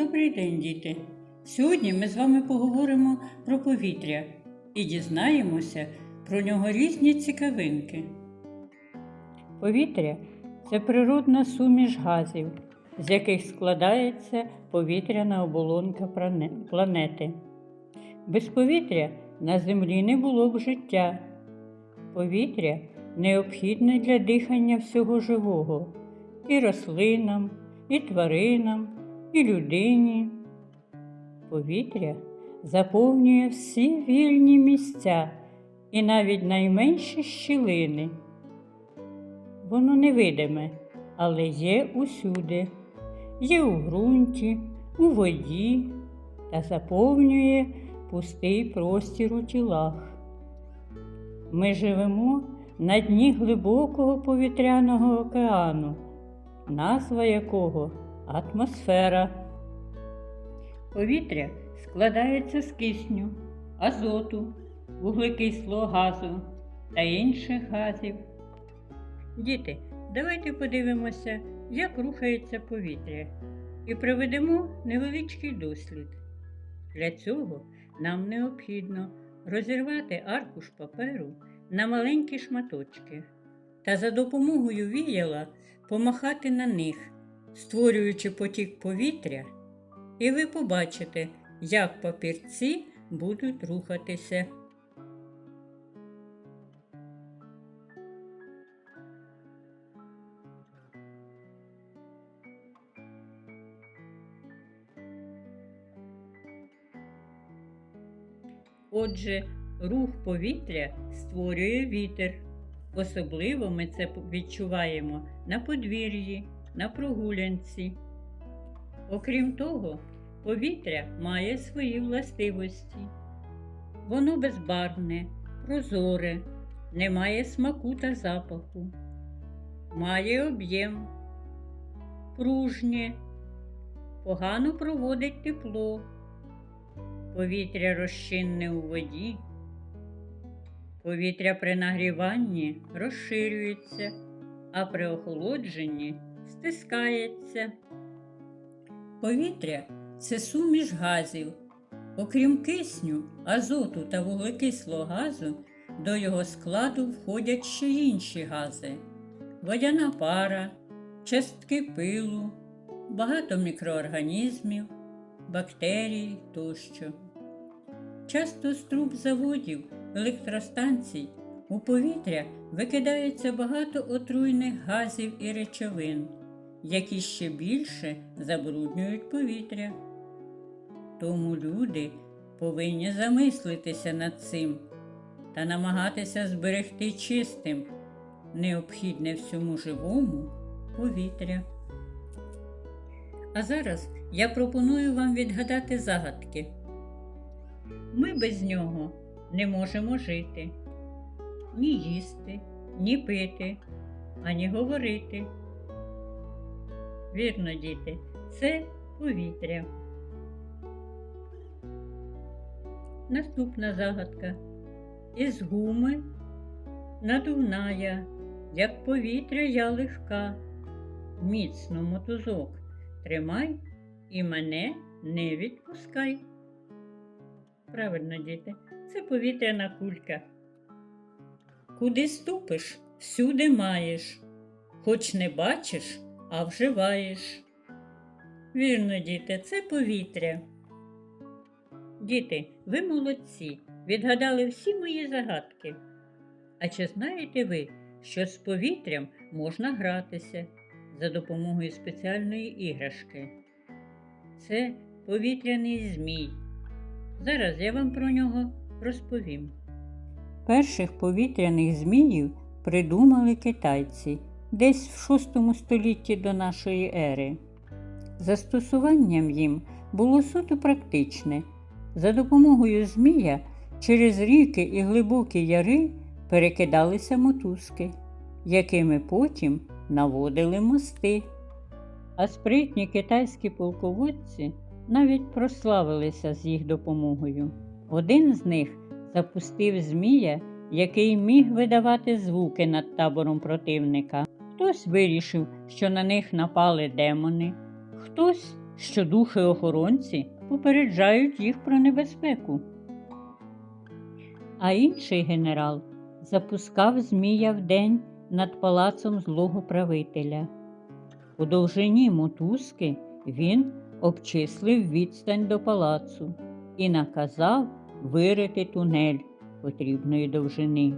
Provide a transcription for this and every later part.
Добрий день, діти! Сьогодні ми з вами поговоримо про повітря і дізнаємося про нього різні цікавинки. Повітря це природна суміш газів, з яких складається повітряна оболонка планети. Без повітря на землі не було б життя. Повітря необхідне для дихання всього живого і рослинам, і тваринам, і людині. Повітря заповнює всі вільні місця і навіть найменші щілини. Воно невидиме, але є усюди, є у ґрунті, у воді та заповнює пустий простір у тілах. Ми живемо на дні глибокого повітряного океану, назва якого атмосфера. Повітря складається з кисню, азоту, вуглекислого газу та інших газів. Діти, давайте подивимося, як рухається повітря, і проведемо невеличкий дослід. Для цього нам необхідно розірвати аркуш паперу на маленькі шматочки та за допомогою віяла помахати на них, створюючи потік повітря, і ви побачите, як папірці будуть рухатися. Отже, рух повітря створює вітер. Особливо ми це відчуваємо на подвір'ї, на прогулянці. Окрім того, повітря має свої властивості. Воно безбарвне, прозоре, не має смаку та запаху, має об'єм, пружнє, погано проводить тепло, повітря розчинне у воді. Повітря при нагріванні розширюється, а при охолодженні стискається. Повітря це суміш газів. Окрім кисню, азоту та вуглекислого газу, до його складу входять ще інші гази: водяна пара, частки пилу, багато мікроорганізмів, бактерій тощо. Часто з труб заводів, електростанцій у повітря викидається багато отруйних газів і речовин, які ще більше забруднюють повітря. Тому люди повинні замислитися над цим та намагатися зберегти чистим необхідне всьому живому повітря. А зараз я пропоную вам відгадати загадки. Ми без нього не можемо жити, ні їсти, ні пити, ані говорити. Вірно, діти, це повітря. Наступна загадка. Із гуми надувна я, як повітря я легка. Міцно мотузок тримай і мене не відпускай. Правильно, діти, це повітряна кулька. Куди ступиш, всюди маєш, хоч не бачиш, а вживаєш. Вірно, діти, це повітря. Діти, ви молодці, відгадали всі мої загадки. А чи знаєте ви, що з повітрям можна гратися за допомогою спеціальної іграшки? Це повітряний змій. Зараз я вам про нього розповім. Перших повітряних зміїв придумали китайці десь в 6 столітті до нашої ери. Застосуванням їм було суто практичне. За допомогою змія через ріки і глибокі яри перекидалися мотузки, якими потім наводили мости. А спритні китайські полководці навіть прославилися з їх допомогою. Один з них запустив змія, який міг видавати звуки над табором противника. Хтось вирішив, що на них напали демони, хтось, що духи-охоронці попереджають їх про небезпеку. А інший генерал запускав змія вдень над палацом злого правителя. У довжині мотузки він обчислив відстань до палацу і наказав вирити тунель потрібної довжини.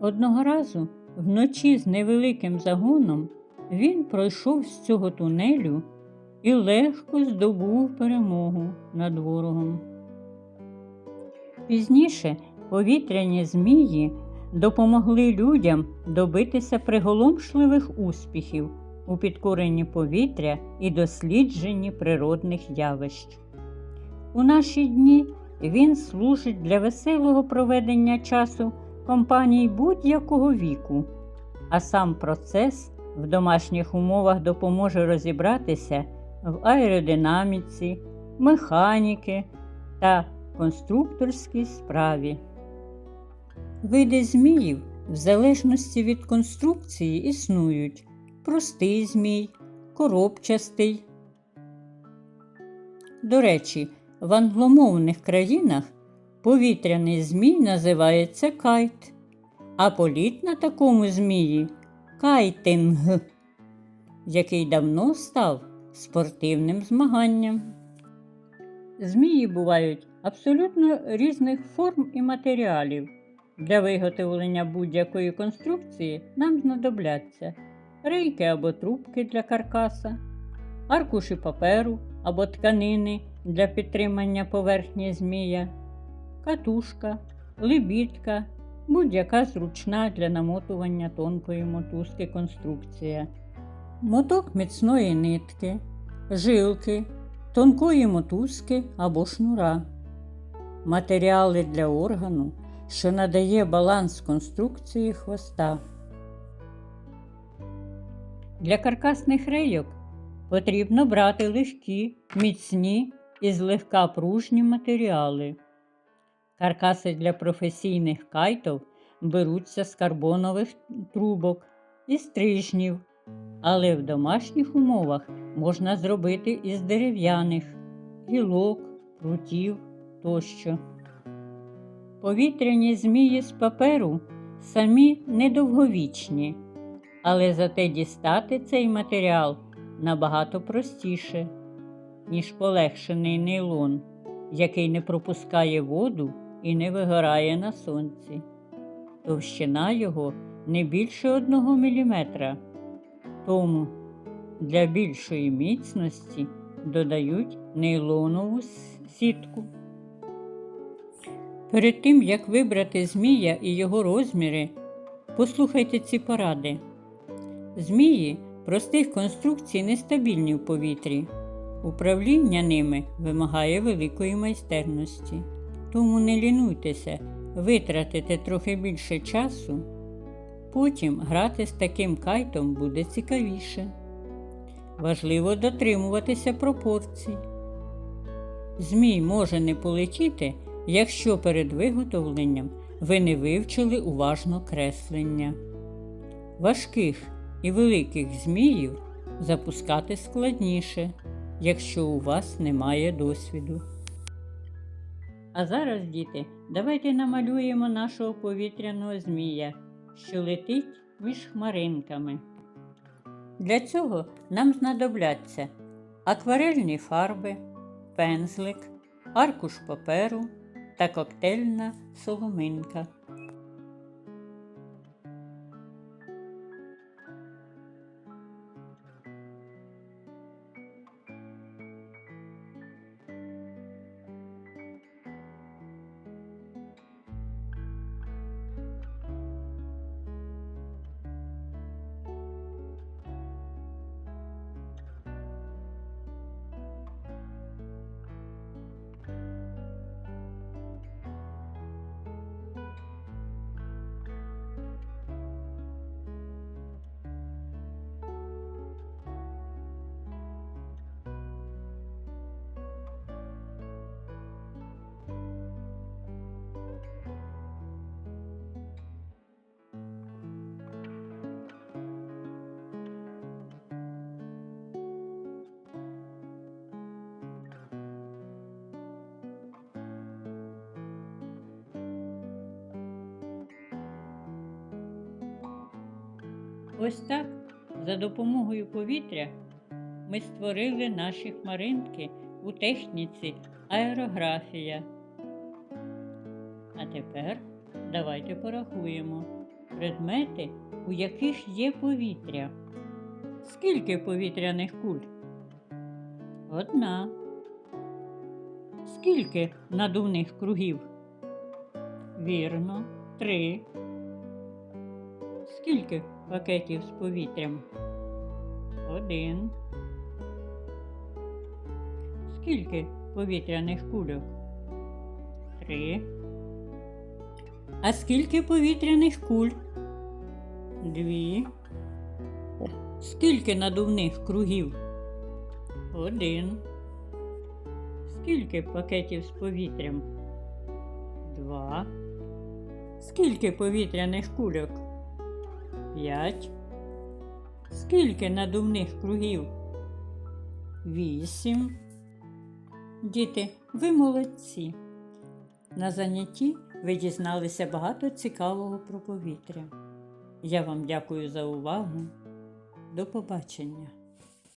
Одного разу вночі з невеликим загоном він пройшов з цього тунелю і легко здобув перемогу над ворогом. Пізніше повітряні змії допомогли людям добитися приголомшливих успіхів у підкоренні повітря і дослідженні природних явищ. У наші дні він служить для веселого проведення часу компаній будь-якого віку, а сам процес в домашніх умовах допоможе розібратися в аеродинаміці, механіки та конструкторській справі. Види зміїв в залежності від конструкції існують простий змій, коробчастий. До речі, в англомовних країнах повітряний змій називається кайт, а політ на такому змії кайтинг, який давно став спортивним змаганням. Змії бувають абсолютно різних форм і матеріалів. Для виготовлення будь-якої конструкції нам знадобляться рейки або трубки для каркаса, аркуші паперу або тканини для підтримання поверхні змія, катушка, лебідка, будь-яка зручна для намотування тонкої мотузки конструкція, моток міцної нитки, жилки, тонкої мотузки або шнура, матеріали для органу, що надає баланс конструкції хвоста. Для каркасних рейок потрібно брати легкі, міцні і злегка пружні матеріали. Каркаси для професійних кайтов беруться з карбонових трубок і стрижнів, але в домашніх умовах можна зробити із дерев'яних, гілок, прутів тощо. Повітряні змії з паперу самі недовговічні, але зате дістати цей матеріал набагато простіше, ніж полегшений нейлон, який не пропускає воду і не вигорає на сонці. Товщина його не більше одного міліметра. Тому для більшої міцності додають нейлонову сітку. Перед тим, як вибрати змія і його розміри, послухайте ці поради. Змії простих конструкцій нестабільні в повітрі. Управління ними вимагає великої майстерності. Тому не лінуйтеся, витратите трохи більше часу. Потім грати з таким кайтом буде цікавіше. Важливо дотримуватися пропорцій. Змій може не полетіти, якщо перед виготовленням ви не вивчили уважно креслення. Важких і великих зміїв запускати складніше, якщо у вас немає досвіду. А зараз, діти, давайте намалюємо нашого повітряного змія, що летить між хмаринками. Для цього нам знадобляться акварельні фарби, пензлик, аркуш паперу та коктейльна соломинка. Ось так, за допомогою повітря, ми створили наші хмаринки у техніці аерографія. А тепер давайте порахуємо предмети, у яких є повітря. Скільки повітряних куль? Одна. Скільки надувних кругів? Вірно, три. Скільки пакетів з повітрям? Один. Скільки повітряних кульок? Три. А скільки повітряних куль? Дві. Скільки надувних кругів? Один. Скільки пакетів з повітрям? Два. Скільки повітряних кульок? П'ять. Скільки надувних кругів? Вісім. Діти, ви молодці. На занятті ви дізналися багато цікавого про повітря. Я вам дякую за увагу. До побачення.